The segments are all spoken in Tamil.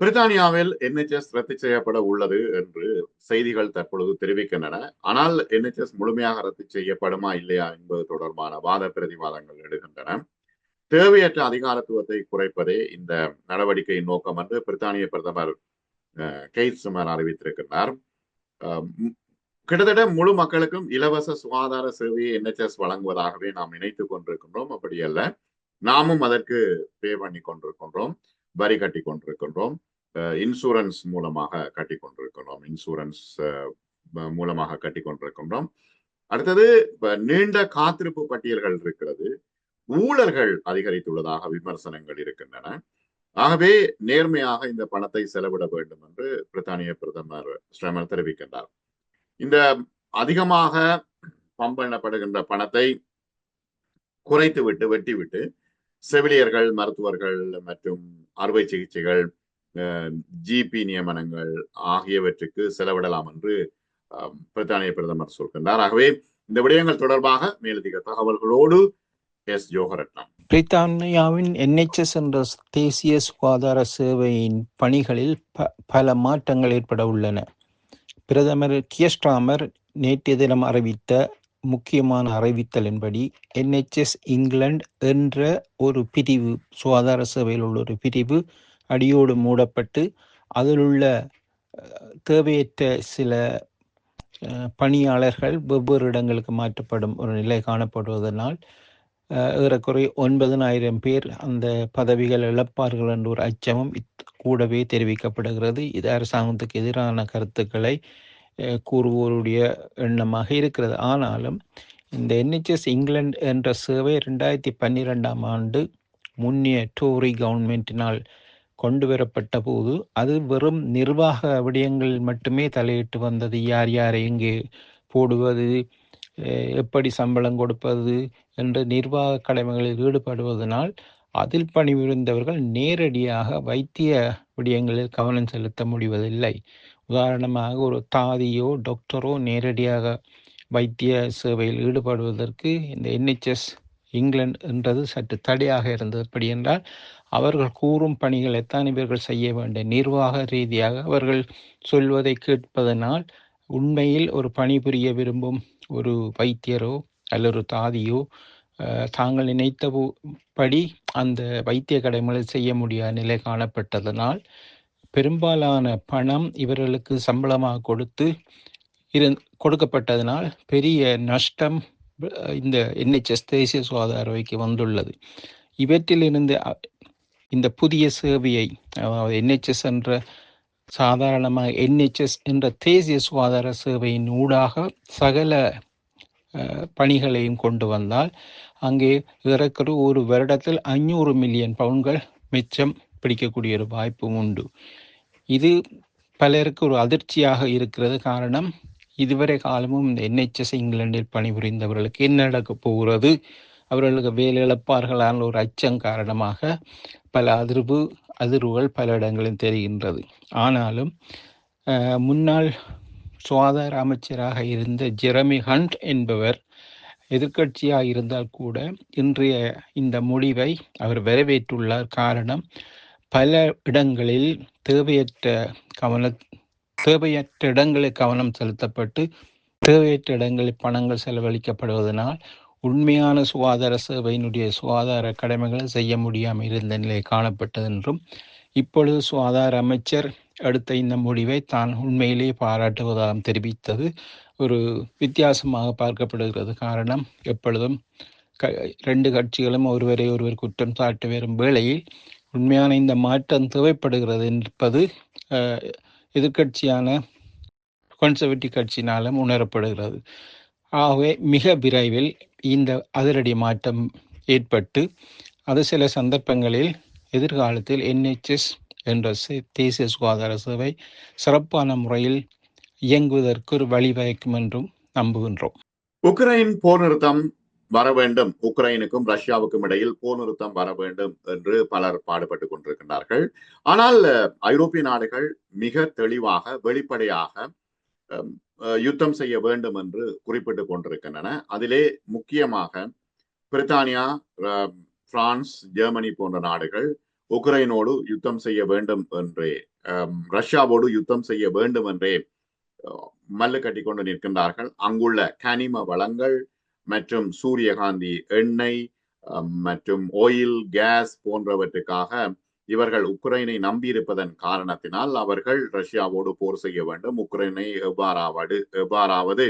பிரித்தானியாவில் என்ஹெச்எஸ் ரத்து செய்யப்பட உள்ளது என்று செய்திகள் தற்பொழுது தெரிவிக்கின்றன. ஆனால் என்ஹெச்எஸ் முழுமையாக ரத்து செய்யப்படுமா இல்லையா என்பது தொடர்பான வாத பிரதிவாதங்கள் எடுக்கின்றன தேவையற்ற அதிகாரத்துவத்தை குறைப்பதே இந்த நடவடிக்கையின் நோக்கம் என்று பிரித்தானிய பிரதமர் கெய்த் சுமர் அறிவித்திருக்கிறார் கிட்டத்தட்ட முழு மக்களுக்கும் இலவச சுகாதார சேவையை என்ஹெச்எஸ் வழங்குவதாகவே நாம் நினைத்துக் கொண்டிருக்கின்றோம். அப்படி அல்ல நாமும் அதற்கு பே பண்ணி கொண்டிருக்கின்றோம். வரி கட்டி கொண்டிருக்கின்றோம் இன்சூரன்ஸ் மூலமாக கட்டி கொண்டிருக்கின்றோம் இன்சூரன்ஸ் மூலமாக கட்டி கொண்டிருக்கின்றோம் அடுத்தது நீண்ட காத்திருப்பு பட்டியல்கள் இருக்கிறது. ஊழல்கள் அதிகரித்துள்ளதாக விமர்சனங்கள் இருக்கின்றன. ஆகவே நேர்மையாக இந்த பணத்தை செலவிட வேண்டும் என்று பிரித்தானிய பிரதமர் ஸ்ரமர் தெரிவிக்கின்றார். இந்த அதிகமாக பம்பெண்ணப்படுகின்ற பணத்தை குறைத்து விட்டு வெட்டிவிட்டு செவிலியர்கள் மருத்துவர்கள் மற்றும் அறுவை சிகிச்சைகள் ஜிபி நியமனங்கள் ஆகியவற்றுக்கு செலவிடலாம் என்று பிரித்தானிய பிரதமர் சொல்கின்றார். ஆகவே இந்த விடயங்கள் தொடர்பாக மேலதிக தகவல்களோடு எஸ். ஜோகரட்னம். பிரித்தானியாவின் என்ஹெச்எஸ் என்ற தேசிய சுகாதார சேவையின் பணிகளில் ப பல மாற்றங்கள் ஏற்பட உள்ளன. பிரதமர் கியஸ்டாமர் நேற்றைய தினம் அறிவித்த முக்கியமான அறிவித்தலின்படி என்ஹெச்எஸ் இங்கிலாந்து என்ற ஒரு பிரிவு சுகாதார சேவையில் உள்ள ஒரு பிரிவு அடியோடு மூடப்பட்டு அதில் உள்ள தேவையற்ற சில பணியாளர்கள் வெவ்வேறு இடங்களுக்கு மாற்றப்படும் ஒரு நிலை காணப்படுவதனால் ஏறக்குறைய ஒன்பதனாயிரம் பேர் அந்த பதவிகள் இழப்பார்கள் என்ற ஒரு அச்சமும் கூடவே தெரிவிக்கப்படுகிறது. இது அரசாங்கத்துக்கு எதிரான கருத்துக்களை கூறுவோருடைய எண்ணமாக இருக்கிறது. ஆனாலும் இந்த என்ஹெச்எஸ் இங்கிலாந்து என்ற சேவை ரெண்டாயிரத்தி பன்னிரெண்டாம் ஆண்டு முன்னிய டோரி கவர்மெண்டினால் கொண்டு வரப்பட்ட போது அது வெறும் நிர்வாக விடயங்கள் மட்டுமே தலையிட்டு வந்தது. யார் யாரை எங்கே போடுவது எப்படி சம்பளம் கொடுப்பது என்ற நிர்வாக கடமைகளில் ஈடுபடுவதனால் அதில் பணிபுரிந்தவர்கள் நேரடியாக வைத்திய விடயங்களில் கவனம் செலுத்த முடிவதில்லை. உதாரணமாக ஒரு தாதியோ டாக்டரோ நேரடியாக வைத்திய சேவையில் ஈடுபடுவதற்கு இந்த என்ஹெச்எஸ் இங்கிலாந்து என்றது சற்று தடையாக இருந்தது. அப்படி என்றால் அவர்கள் கூறும் பணிகளைத்தான் இவர்கள் செய்ய வேண்டும். நிர்வாக ரீதியாக அவர்கள் சொல்வதை கேட்பதனால் உண்மையில் ஒரு பணிபுரிய விரும்பும் ஒரு வைத்தியரோ அல்லது ஒரு தாதியோ தாங்கள் நினைத்த படி அந்த வைத்திய கடமைகளை செய்ய முடியாத நிலை காணப்பட்டதனால் பெரும்பாலான பணம் இவர்களுக்கு சம்பளமாக கொடுத்து இரு கொடுக்கப்பட்டதனால் பெரிய நஷ்டம் இந்த என்ஹெச்எஸ் தேசிய சுகாதார வைக்கு வந்துள்ளது. இவற்றிலிருந்து இந்த புதிய சேவையை அதாவது என்ஹெச்எஸ் என்ற சாதாரணமாக என்ஹெச்எஸ் என்ற தேசிய சுகாதார சேவையின் ஊடாக சகல பணிகளையும் கொண்டு வந்தால் அங்கே இறக்கிற ஒரு வருடத்தில் ஐநூறு மில்லியன் பவுன்கள் மிச்சம் பிடிக்கக்கூடிய ஒரு வாய்ப்பும் உண்டு. இது பலருக்கு ஒரு அதிர்ச்சியாக இருக்கிறது காரணம் இதுவரை காலமும் இந்த என்ஹெச்எஸ் இங்கிலாந்தில் பணிபுரிந்தவர்களுக்கு என்ன நடக்கப் போகிறது? அவர்களுக்கு வேலை இழப்பார்களான ஒரு அச்சம் காரணமாக பல அதிர்வு அதிர்வுகள் பல இடங்களில் தெரிகின்றது. ஆனாலும் முன்னாள் சுகாதார அமைச்சராக இருந்த ஜெரமி ஹண்ட் என்பவர் எதிர்கட்சியாக இருந்தால் கூட இன்றைய இந்த முடிவை அவர் வரவேற்றுள்ளார். காரணம் பல இடங்களில் தேவையற்ற கவன தேவையற்ற இடங்களில் கவனம் செலுத்தப்பட்டு தேவையற்ற இடங்களில் பணங்கள் செலவழிக்கப்படுவதனால் உண்மையான சுகாதார சேவையினுடைய சுகாதார கடமைகளை செய்ய முடியாமல் இருந்த நிலை காணப்பட்டது என்றும் இப்பொழுது சுகாதார அமைச்சர் எடுத்த இந்த முடிவை தான் உண்மையிலேயே பாராட்டுவதாக தெரிவித்தது. ஒரு வித்தியாசமாக பார்க்கப்படுகிறது காரணம் எப்பொழுதும் க ரெண்டு கட்சிகளும் ஒருவரை ஒருவர் குற்றம் சாட்டி வரும் வேளையில் உண்மையான இந்த மாற்றம் தேவைப்படுகிறது என்பது எதிர்கட்சியான கன்சர்வேட்டிவ் கட்சியினாலும் உணரப்படுகிறது. ஆகவே மிக விரைவில் இந்த அதிரடி மாற்றம் ஏற்பட்டு அது சில சந்தர்ப்பங்களில் எதிர்காலத்தில் என்ஹெச்எஸ் என்ற தேசிய சுகாதார சேவை சிறப்பான முறையில் இயங்குவதற்கு ஒரு வழிவகுக்கும் என்றும் நம்புகின்றோம். உக்ரைன் போர் நிறுத்தம் வர வேண்டும். உக்ரைனுக்கும் ரஷ்யாவுக்கும் இடையில் போர் நிறுத்தம் வர வேண்டும் என்று பலர் பாடுபட்டு கொண்டிருக்கின்றார்கள். ஆனால் ஐரோப்பிய நாடுகள் மிக தெளிவாக வெளிப்படையாக யுத்தம் செய்ய வேண்டும் என்று குறிப்பிட்டு கொண்டிருக்கின்றன. அதிலே முக்கியமாக பிரித்தானியா பிரான்ஸ் ஜெர்மனி போன்ற நாடுகள் உக்ரைனோடு யுத்தம் செய்ய வேண்டும் என்றே ரஷ்யாவோடு யுத்தம் செய்ய வேண்டும் என்றே மல்லு கட்டி கொண்டு நிற்கின்றார்கள். அங்குள்ள கனிம வளங்கள் மற்றும் சூரியகாந்தி எண்ணெய் மற்றும் ஆயில் கேஸ் போன்றவற்றுக்காக இவர்கள் உக்ரைனை நம்பியிருப்பதன் காரணத்தினால் அவர்கள் ரஷ்யாவோடு போர் செய்ய வேண்டும். உக்ரைனை எவ்வாறாவது எவ்வாறாவது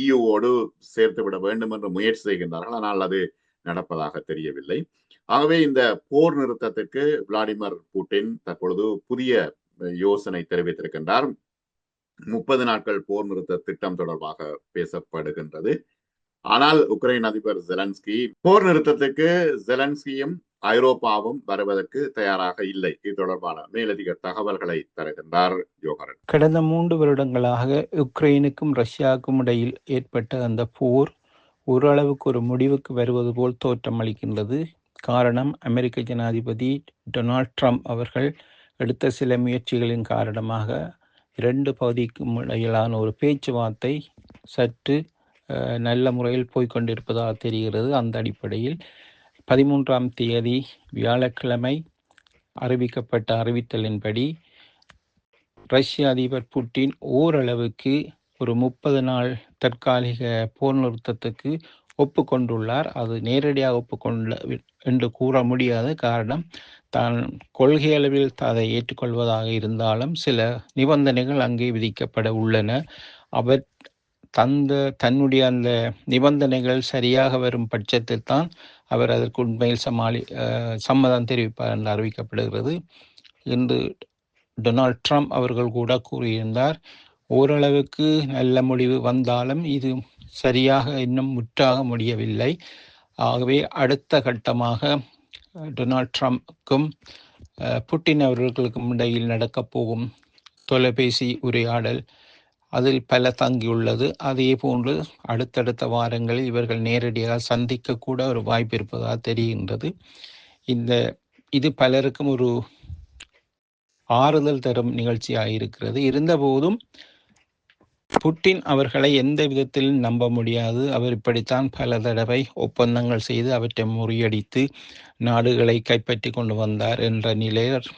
இயுவோடு சேர்த்து விட வேண்டும் என்று முயற்சி செய்கின்றார்கள். ஆனால் அது நடப்பதாக தெரியவில்லை. ஆகவே இந்த போர் நிறுத்தத்திற்கு விளாடிமிர் புட்டின் தற்பொழுது புதிய யோசனை தெரிவித்திருக்கின்றார். முப்பது நாட்கள் போர் நிறுத்த திட்டம் தொடர்பாக பேசப்படுகின்றது. ஆனால் உக்ரைன் அதிபர் ஜெலன்ஸ்கி போர் நிறுத்தத்துக்கு ஜெலன்ஸ்கியும் ஐரோப்பாவும் வருவதற்கு தயாராக இல்லை. இது தொடர்பான மேலதிக தகவல்களை தருகின்றார் யோகரன் கடந்த மூன்று வருடங்களாக உக்ரைனுக்கும் ரஷ்யாவுக்கும் இடையில் ஏற்பட்ட அந்த போர் ஓரளவுக்கு ஒரு முடிவுக்கு வருவது போல் தோற்றம் அளிக்கின்றது. காரணம் அமெரிக்க ஜனாதிபதி டொனால்ட் ட்ரம்ப் அவர்கள் எடுத்த சில முயற்சிகளின் காரணமாக இரண்டு பகுதிக்கும் இடையிலான ஒரு பேச்சுவார்த்தை சற்று நல்ல முறையில் போய்கொண்டிருப்பதாக தெரிகிறது. அந்த அடிப்படையில் பதிமூன்றாம் தேதி வியாழக்கிழமை அறிவிக்கப்பட்ட அறிவித்தலின்படி ரஷ்ய அதிபர் புட்டின் ஓரளவுக்கு ஒரு முப்பது நாள் தற்காலிக போர் நிறுத்தத்துக்கு ஒப்புக்கொண்டுள்ளார். அது நேரடியாக ஒப்புக்கொள்ள என்று கூற முடியாத காரணம் தான் கொள்கை அளவில் அதை ஏற்றுக்கொள்வதாக இருந்தாலும் சில நிபந்தனைகள் அங்கே விதிக்கப்பட உள்ளன. அவர் தந்த தன்னுடைய அந்த நிபந்தனைகள் சரியாக வரும் பட்சத்தில் தான் அவர் அதற்கு உண்மையில் சமாளி சம்மதம் தெரிவிப்பார் என்று அறிவிக்கப்படுகிறது. இன்று டொனால்ட் ட்ரம்ப் அவர்கள் கூட கூறியிருந்தார் ஓரளவுக்கு நல்ல முடிவு வந்தாலும் இது சரியாக இன்னும் முற்றாக முடியவில்லை. ஆகவே அடுத்த கட்டமாக டொனால்ட் ட்ரம்ப்க்கும் புட்டின் அவர்களுக்கும் இடையில் நடக்கப் போகும் தொலைபேசி உரையாடல் அதில் பல தங்கியுள்ளது. அதே போன்று அடுத்தடுத்த வாரங்களில் இவர்கள் நேரடியாக சந்திக்கக்கூட ஒரு வாய்ப்பு இருப்பதாக தெரிகின்றது. இந்த இது பலருக்கும் ஒரு ஆறுதல் தரும் நிகழ்ச்சியாக இருக்கிறது. இருந்தபோதும் புட்டின் அவர்களை எந்த விதத்தில் நம்ப முடியாது. அவர் இப்படித்தான் பல தடவை ஒப்பந்தங்கள் செய்து அவற்றை முறியடித்து நாடுகளை கைப்பற்றி கொண்டு வந்தார் என்ற நிலையில்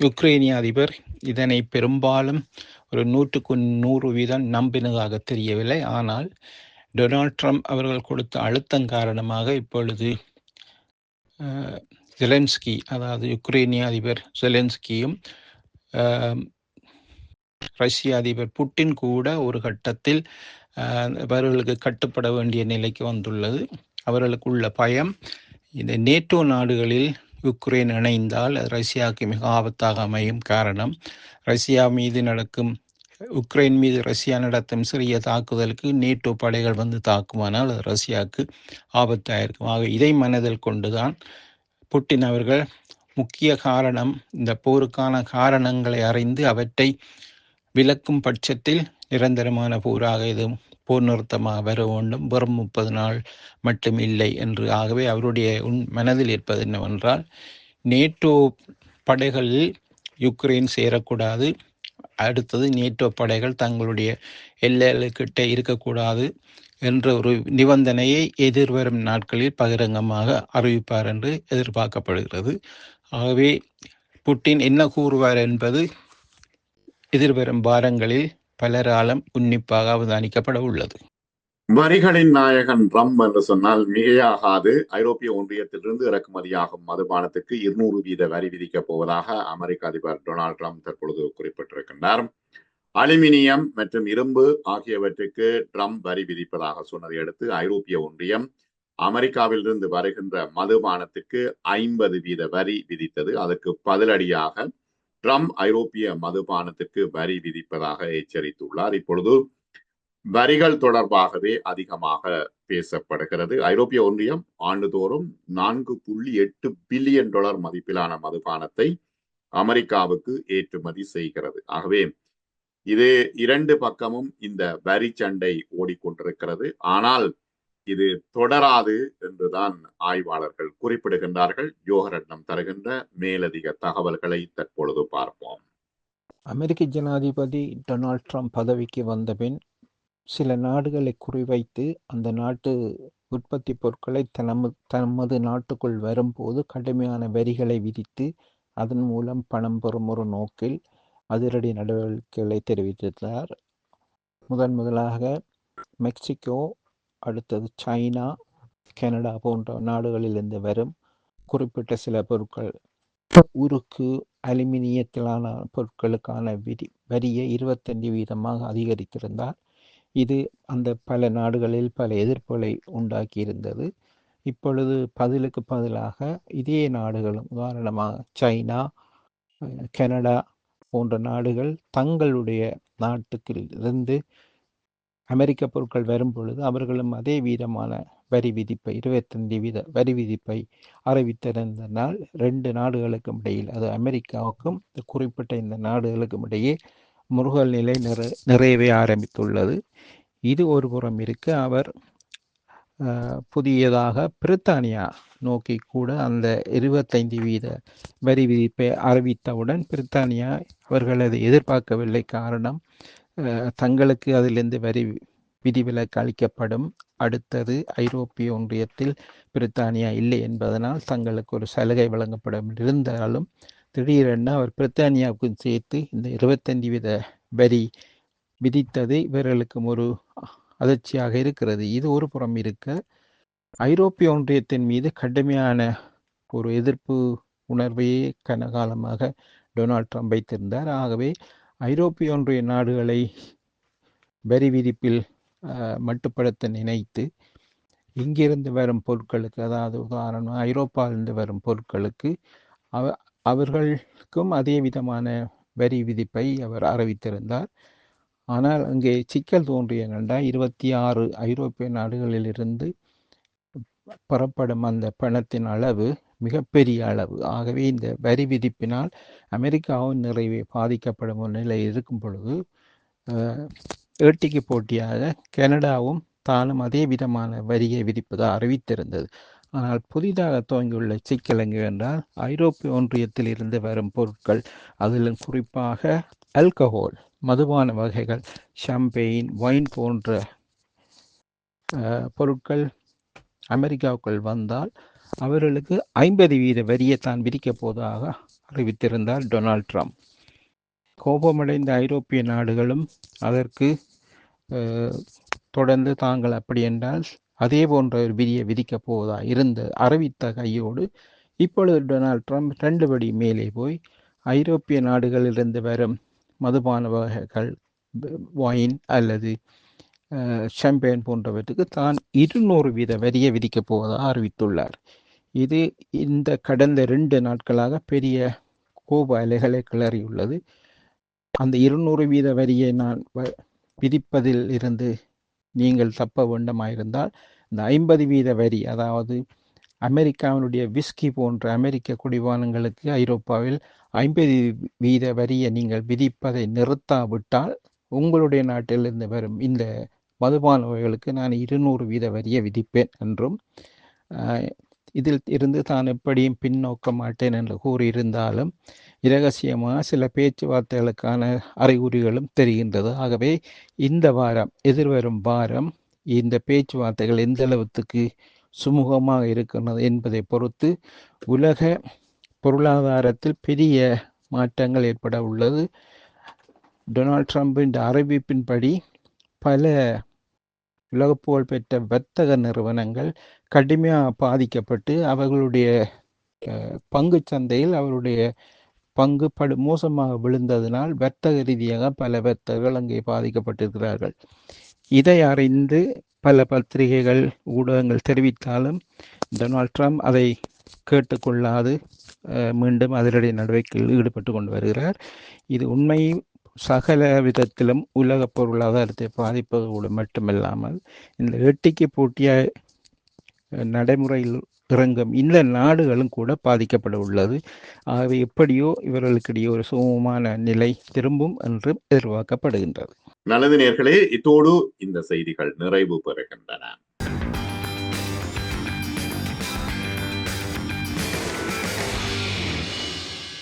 யுக்ரைனிய அதிபர் இதனை பெரும்பாலும் ஒரு நூற்றுக்கு நூறு வீதம் நம்பினதாக தெரியவில்லை. ஆனால் டொனால்ட் ட்ரம்ப் அவர்கள் கொடுத்த அழுத்தம் காரணமாக இப்பொழுது ஜெலன்ஸ்கி அதாவது யுக்ரைனிய அதிபர் ஜெலன்ஸ்கியும் ரஷ்ய அதிபர் புட்டின் கூட ஒரு கட்டத்தில் அவர்களுக்கு கட்டுப்பட வேண்டிய நிலைக்கு வந்துள்ளது. அவர்களுக்கு உள்ள பயம் இந்த நேட்டோ நாடுகளில் யுக்ரைன் இணைந்தால் ரஷ்யாவுக்கு மிக ஆபத்தாக அமையும் காரணம். ரஷ்யா மீது நடக்கும் உக்ரைன் மீது ரஷ்யா நடத்தும் சிறிய தாக்குதலுக்கு நேட்டோ படைகள் வந்து தாக்குமானால் அது ரஷ்யாவுக்கு ஆபத்தாக இருக்கும். ஆக இதை மனதில் கொண்டுதான் புட்டின் அவர்கள் முக்கிய காரணம் இந்த போருக்கான காரணங்களை அறிந்து அவற்றை விளக்கும் பட்சத்தில் நிரந்தரமான போராக இது போர் நிறுத்தமாக வர வேண்டும். வெறும் முப்பது நாள் மட்டும் இல்லை என்று. ஆகவே அவருடைய உன் மனதில் இருப்பது என்னவென்றால் நேட்டோ படைகளில் யுக்ரைன் சேரக்கூடாது. அடுத்தது நேட்டோ படைகள் தங்களுடைய எல்லைகளுக்கிட்ட இருக்கக்கூடாது என்ற ஒரு நிபந்தனையை எதிர்வரும் நாட்களில் பகிரங்கமாக அறிவிப்பார் என்று எதிர்பார்க்கப்படுகிறது. ஆகவே புட்டின் என்ன கூறுவார் என்பது எதிர்வரும் வாரங்களில் பலராலும் உன்னிப்பாக அவதானிக்கப்பட உள்ளது. வரிகளின் நாயகன் ரம் என்று சொன்னால் மிகையாகாது. ஐரோப்பிய ஒன்றியத்திலிருந்து இறக்குமதியாகும் மதுபானத்துக்கு இருநூறு வீத வரி விதிக்கப் போவதாக அமெரிக்க அதிபர் டொனால்ட் ட்ரம்ப் தற்பொழுது குறிப்பிட்டிருக்கின்றார். அலுமினியம் மற்றும் இரும்பு ஆகியவற்றுக்கு ட்ரம்ப் வரி விதிப்பதாக சொன்னதை அடுத்து ஐரோப்பிய ஒன்றியம் அமெரிக்காவிலிருந்து வருகின்ற மதுபானத்துக்கு ஐம்பது வீத வரி விதித்தது. அதற்கு பதிலடியாக ட்ரம்ப் ஐரோப்பிய மதுபானத்திற்கு வரி விதிப்பதாக எச்சரித்துள்ளார். இப்பொழுது வரிகள் தொடர்பாகவே அதிகமாக பேசப்படுகிறது. ஐரோப்பிய ஒன்றியம் ஆண்டுதோறும் நான்கு புள்ளி எட்டு பில்லியன் டாலர் மதிப்பிலான மதுபானத்தை அமெரிக்காவுக்கு ஏற்றுமதி செய்கிறது. ஆகவே இது இரண்டு பக்கமும் இந்த வரி சண்டை ஓடிக்கொண்டிருக்கிறது. ஆனால் இது தொடராது என்றுதான் ஆய்வாளர்கள் குறிப்பிடுகின்றார்கள். யோகரட்னம் தருகின்ற மேலதிக தகவல்களை தற்பொழுது பார்ப்போம். அமெரிக்க ஜனாதிபதி டொனால்ட் ட்ரம்ப் பதவிக்கு வந்த பின் சில நாடுகளை குறிவைத்து அந்த நாட்டு உற்பத்தி பொருட்களை தனம தமது நாட்டுக்குள் வரும்போது கடுமையான வரிகளை விதித்து அதன் மூலம் பணம் பெறும் ஒரு நோக்கில் அதிரடி நடவடிக்கைகளை தெரிவித்தார் முதன் முதலாக மெக்சிகோ அடுத்தது சைனா கனடா போன்ற நாடுகளிலிருந்து வரும் குறிப்பிட்ட சில பொருட்கள். உருக்கு அலுமினியத்திலான பொருட்களுக்கான விதி வரியை இருபத்தஞ்சு வீதமாக அதிகரித்திருந்தார் இது அந்த பல நாடுகளில் பல எதிர்ப்புகளை உண்டாக்கியிருந்தது. இப்பொழுது பதிலுக்கு பதிலாக இதே நாடுகளும் உதாரணமாக சைனா கனடா போன்ற நாடுகள் தங்களுடைய நாட்டுக்கு இருந்து அமெரிக்க பொருட்கள் வரும் பொழுது அவர்களும் அதே வீதமான வரி விதிப்பை இருபத்தஞ்சு வீத வரி விதிப்பை அறிவித்திருந்தனால் ரெண்டு நாடுகளுக்கும் இடையில் அது அமெரிக்காவுக்கும் குறிப்பிட்ட இந்த நாடுகளுக்கும் இடையே முருகல் நிலை நிற நிறையவே ஆரம்பித்துள்ளது. இது ஒரு புறம் இருக்க. அவர் புதியதாக பிரித்தானியா நோக்கி கூட அந்த இருபத்தைந்து வீத வரி விதிப்பை அறிவித்தவுடன் பிரித்தானியா அவர்களது எதிர்பார்க்கவில்லை. காரணம் தங்களுக்கு அதிலிருந்து வரி விதிவிலக்கு அளிக்கப்படும். அடுத்தது ஐரோப்பிய ஒன்றியத்தில் பிரித்தானியா இல்லை என்பதனால் தங்களுக்கு ஒரு சலுகை வழங்கப்படும் இருந்தாலும் திடீரென அவர் பிரித்தானியாவுக்கும் சேர்த்து இந்த இருபத்தஞ்சு வித வரி விதித்தது இவர்களுக்கும் ஒரு அதிர்ச்சியாக இருக்கிறது. இது ஒரு புறம் இருக்க ஐரோப்பிய ஒன்றியத்தின் மீது கடுமையான ஒரு எதிர்ப்பு உணர்வையே கனகாலமாக டொனால்ட் ட்ரம்ப் வைத்திருந்தார். ஆகவே ஐரோப்பிய ஒன்றிய நாடுகளை வரி விதிப்பில் மட்டுப்படுத்த நினைத்து இங்கிருந்து வரும் பொருட்களுக்கு அதாவது உதாரணம் ஐரோப்பாவிலிருந்து வரும் பொருட்களுக்கு அவ அவர்களுக்கும் அதே விதமான வரி விதிப்பை அவர் அறிவித்திருந்தார். ஆனால் அங்கே சிக்கல் தோன்றிய கண்டா இருபத்தி ஆறு ஐரோப்பிய நாடுகளிலிருந்து பெறப்படும் அந்த பணத்தின் அளவு மிகப்பெரிய அளவு. ஆகவே இந்த வரி விதிப்பினால் அமெரிக்காவும் நிறைவே பாதிக்கப்படும் ஒரு நிலை இருக்கும் பொழுது ஏட்டிக்கு போட்டியாக கனடாவும் தானும் அதே விதமான வரியை விதிப்பதாக அறிவித்திருந்தது. ஆனால் புதிதாக துவங்கியுள்ள சிக்கல் எங்கு என்றால் ஐரோப்பிய ஒன்றியத்தில் இருந்து வரும் பொருட்கள் அதிலும் குறிப்பாக அல்கஹோல் மதுபான வகைகள் ஷம்பெயின் ஒயின் போன்ற பொருட்கள் அமெரிக்காவுக்குள் வந்தால் அவர்களுக்கு ஐம்பது வீத வரியை தான் விதிக்கப் போவதாக அறிவித்திருந்தார் டொனால்ட் ட்ரம்ப். கோபமடைந்த ஐரோப்பிய நாடுகளும் அதற்கு தொடர்ந்து தாங்கள் அப்படி என்றால் அதே போன்ற ஒரு விதியை விதிக்கப் போவதா இருந்த அறிவித்த கையோடு இப்பொழுது டொனால்ட் ட்ரம்ப் ரெண்டு படி மேலே போய் ஐரோப்பிய நாடுகளிலிருந்து வரும் மதுபான வகைகள் ஒயின் அல்லது ஷாம்பேன் போன்றவற்றுக்கு தான் இருநூறு வீத வரியை விதிக்கப் போவதாக அறிவித்துள்ளார். இது இந்த கடந்த ரெண்டு நாட்களாக பெரிய கோப அலைகளை கிளறியுள்ளது. அந்த இருநூறு வீத வரியை நான் விதிப்பதில் இருந்து நீங்கள் தப்ப வேண்டுமாயிருந்தால் இந்த ஐம்பது வீத வரி அதாவது அமெரிக்காவினுடைய விஸ்கி போன்ற அமெரிக்க குடிவானங்களுக்கு ஐரோப்பாவில் ஐம்பது வீத வரியை நீங்கள் விதிப்பதை நிறுத்தாவிட்டால் உங்களுடைய நாட்டிலிருந்து வரும் இந்த மதுபானவர்களுக்கு நான் இருநூறு வீத வரியை விதிப்பேன் என்றும் இதில் இருந்து தான் எப்படியும் பின்னோக்க மாட்டேன் என்று கூறியிருந்தாலும் இரகசியமாக சில பேச்சுவார்த்தைகளுக்கான அறிகுறிகளும் தெரிகின்றது. ஆகவே இந்த வாரம் எதிர்வரும் வாரம் இந்த பேச்சுவார்த்தைகள் எந்த அளவுக்கு சுமூகமாக இருக்கின்றது என்பதை பொறுத்து உலக பொருளாதாரத்தில் பெரிய மாற்றங்கள் ஏற்பட உள்ளது. டொனால்ட் ட்ரம்பின் அறிவிப்பின்படி பல உலக புகழ்பெற்ற வர்த்தக நிறுவனங்கள் கடுமையாக பாதிக்கப்பட்டு அவர்களுடைய பங்கு சந்தையில் அவருடைய பங்கு படு மோசமாக விழுந்ததினால் வர்த்தக ரீதியாக பல வர்த்தகர்கள் அங்கே பாதிக்கப்பட்டிருக்கிறார்கள். இதை அறிந்து பல பத்திரிகைகள் ஊடகங்கள் தெரிவித்தாலும் டொனால்ட் ட்ரம்ப் அதை கேட்டுக்கொள்ளாது மீண்டும் அதிரடி நடவடிக்கையில் ஈடுபட்டு கொண்டு வருகிறார். இது உண்மை சகல விதத்திலும் உலக பொருளாதாரத்தை பாதிப்பதோடு மட்டுமில்லாமல் இந்த எட்டிக்கு போட்டிய நடைமுறையில் இறங்கும் இந்த நாடுகளும் கூட பாதிக்கப்பட உள்ளது. ஆகவே எப்படியோ இவர்களுக்கிடையே ஒரு சுமமான நிலை திரும்பும் என்று எதிர்பார்க்கப்படுகின்றது. நல்லது நேர்களே இத்தோடு இந்த செய்திகள் நிறைவு பெறுகின்றன.